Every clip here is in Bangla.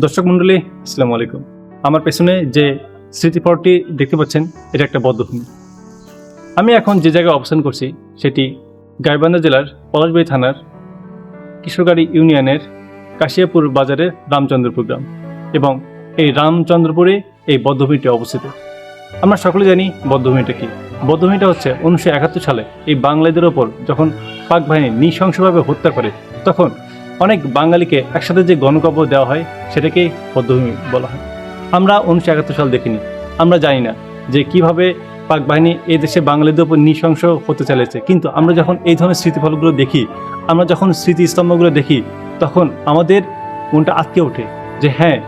দর্শক মণ্ডলী, আসসালামু আলাইকুম। আমার পেছনে যে স্মৃতিপটটি দেখতে পাচ্ছেন, এটা একটা বদ্ধভূমি। আমি এখন যে জায়গায় অবস্থান করছি, সেটি গাইবান্ধা জেলার পলাশবাড়ি থানার কিশোরগাড়ি ইউনিয়নের কাশিয়াপুর বাজারের রামচন্দ্রপুর গ্রাম এবং এই রামচন্দ্রপুরে এই বদ্ধভূমিটি অবস্থিত। আমরা সকলে জানি বদ্ধভূমিটা কি। বদ্ধভূমিটা হচ্ছে উনিশশো একাত্তর সালে এই বাংলাদেশের ওপর যখন পাক বাহিনী নৃশংসভাবে হত্যা করে, তখন অনেক বাঙালিকে একসাথে যে গণকবর দেওয়া হয় সেটাকেই পদ্মভূমি বলা হয়। আমরা উনিশশো একাত্তর সাল দেখিনি। আমরা জানি না যে কীভাবে পাক বাহিনী এই দেশে বাঙালিদের উপর নৃশংস হতে চালিয়েছে কিন্তু আমরা যখন এই ধরনের স্মৃতিফলগুলো দেখি, আমরা যখন স্মৃতিস্তম্ভগুলো দেখি, তখন আমাদের মনটা আটকে ওঠে যে হ্যাঁ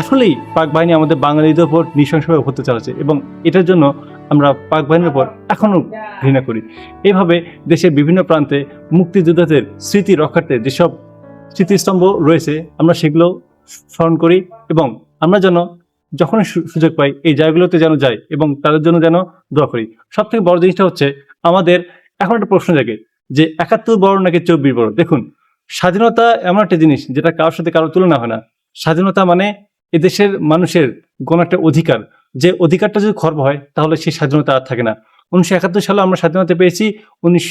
আসলেই পাক বাহিনী আমাদের বাঙালিদের উপর নৃশংসভাবে হতে চালাচ্ছে এবং এটার জন্য আমরা পাক বাহিনীর উপর এখনও ঘৃণা করি। এভাবে দেশের বিভিন্ন প্রান্তে মুক্তিযোদ্ধাদের স্মৃতি রক্ষার্থে যেসব স্মৃতিস্তম্ভ রয়েছে, আমরা সেগুলো স্মরণ করি এবং আমরা যেন যখনই সুযোগ পাই, এই জায়গাগুলোতে যেন যাই এবং তাদের জন্য যেন দোয়া করি। সব থেকে বড় জিনিসটা হচ্ছে, আমাদের এখন একটা প্রশ্ন জাগে যে, একাত্তর বড় নাকি চব্বিশ বড়? দেখুন, স্বাধীনতা এমন একটা জিনিস যেটা কারোর সাথে কারও তুলনা হয় না। স্বাধীনতা মানে এদেশের মানুষের কোনো একটা অধিকার। যে অধিকারটা যদি খর্ব হয়, তাহলে সেই স্বাধীনতা আর থাকে না। উনিশশো একাত্তর সালে আমরা স্বাধীনতা পেয়েছি, উনিশ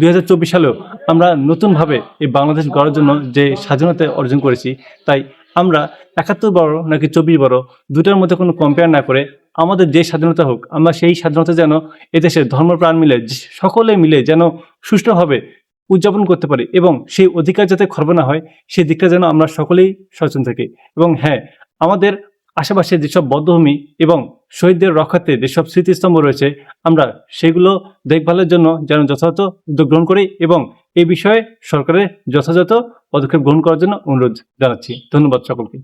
দুই সালেও আমরা নতুনভাবে এই বাংলাদেশ গড়ার জন্য যে স্বাধীনতা অর্জন করেছি, তাই আমরা একাত্তর বড় নাকি চব্বিশ বড় দুটার মধ্যে কোনো কম্পেয়ার না করে আমাদের যে স্বাধীনতা হোক, আমরা সেই স্বাধীনতা যেন এদেশের ধর্মপ্রাণ মিলে সকলে মিলে যেন সুষ্ঠুভাবে উদযাপন করতে পারি এবং সেই অধিকার যাতে খর্ব না হয় সেই দিকটা যেন আমরা সকলেই সচেতন থাকি। এবং হ্যাঁ আমাদের আশেপাশে যেসব বদ্ধভূমি এবং শহীদদের রক্ষাতে যেসব স্মৃতিস্তম্ভ রয়েছে, আমরা সেগুলো দেখভালের জন্য যেন যথাযথ উদ্যোগ গ্রহণ করি এবং এ বিষয়ে সরকারের যথাযথ পদক্ষেপ গ্রহণ করার জন্য অনুরোধ জানাচ্ছি। ধন্যবাদ সকলকে।